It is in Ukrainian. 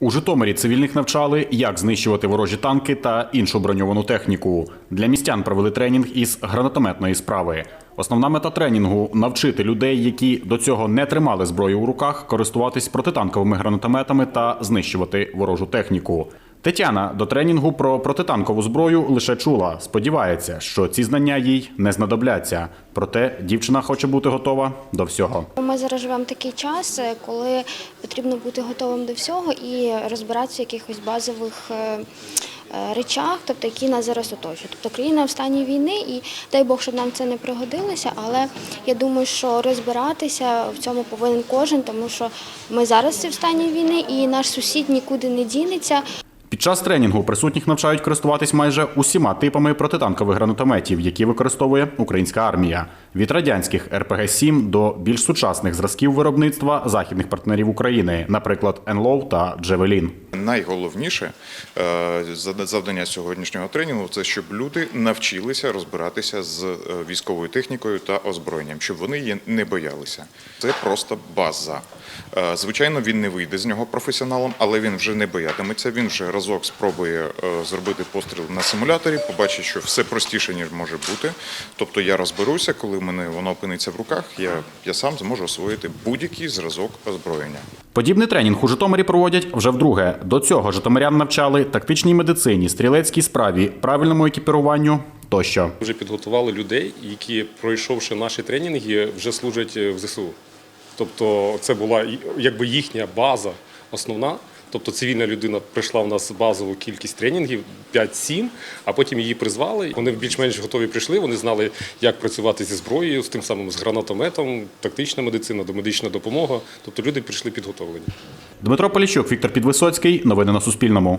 У Житомирі цивільних навчали, як знищувати ворожі танки та іншу броньовану техніку. Для містян провели тренінг із гранатометної справи. Основна мета тренінгу навчити людей, які до цього не тримали зброю у руках, користуватись протитанковими гранатометами та знищувати ворожу техніку. Тетяна до тренінгу про протитанкову зброю лише чула. Сподівається, що ці знання їй не знадобляться. Проте дівчина хоче бути готова до всього. Ми зараз живемо такий час, е, коли потрібно бути готовим до всього і розбиратися в якихось базових е, е, речах, тобто які нас зараз оточують. Тобто країна в стані війни, і дай Бог, щоб нам це не пригодилося. Але я думаю, що розбиратися в цьому повинен кожен, тому що ми зараз в стані війни, і наш сусід нікуди не дінеться. Під час тренінгу присутніх навчають користуватись майже усіма типами протитанкових гранатометів, які використовує українська армія від радянських РПГ-7 до більш сучасних зразків виробництва західних партнерів України, наприклад, НЛОВ та Джевелін. Найголовніше е, завдання сьогоднішнього тренінгу це щоб люди навчилися розбиратися з е, військовою технікою та озброєнням, щоб вони її не боялися. Це просто база. Е, Звичайно, він не вийде з нього професіоналом, але він вже не боятиметься. Він вже разок спробує е, зробити постріл на симуляторі, побачить, що все простіше ніж може бути. Тобто я розберуся, коли мене воно опиниться в руках, я, я сам зможу освоїти будь-який зразок озброєння. Подібний тренінг у Житомирі проводять вже вдруге. До цього житомирян навчали тактичній медицині, стрілецькій справі, правильному екіпіруванню тощо. Вже підготували людей, які, пройшовши наші тренінги, вже служать е, в ЗСУ. Тобто це була якби їхня база основна. Тобто цивільна людина прийшла в нас базову кількість тренінгів 5-7, а потім її призвали. Вони більш-менш готові прийшли. Вони знали, як працювати зі зброєю, з тим самим з гранатометом, тактична медицина, домедична допомога. Тобто люди прийшли підготовлені. Дмитро Поліщук, Віктор Підвисоцький. Новини на Суспільному.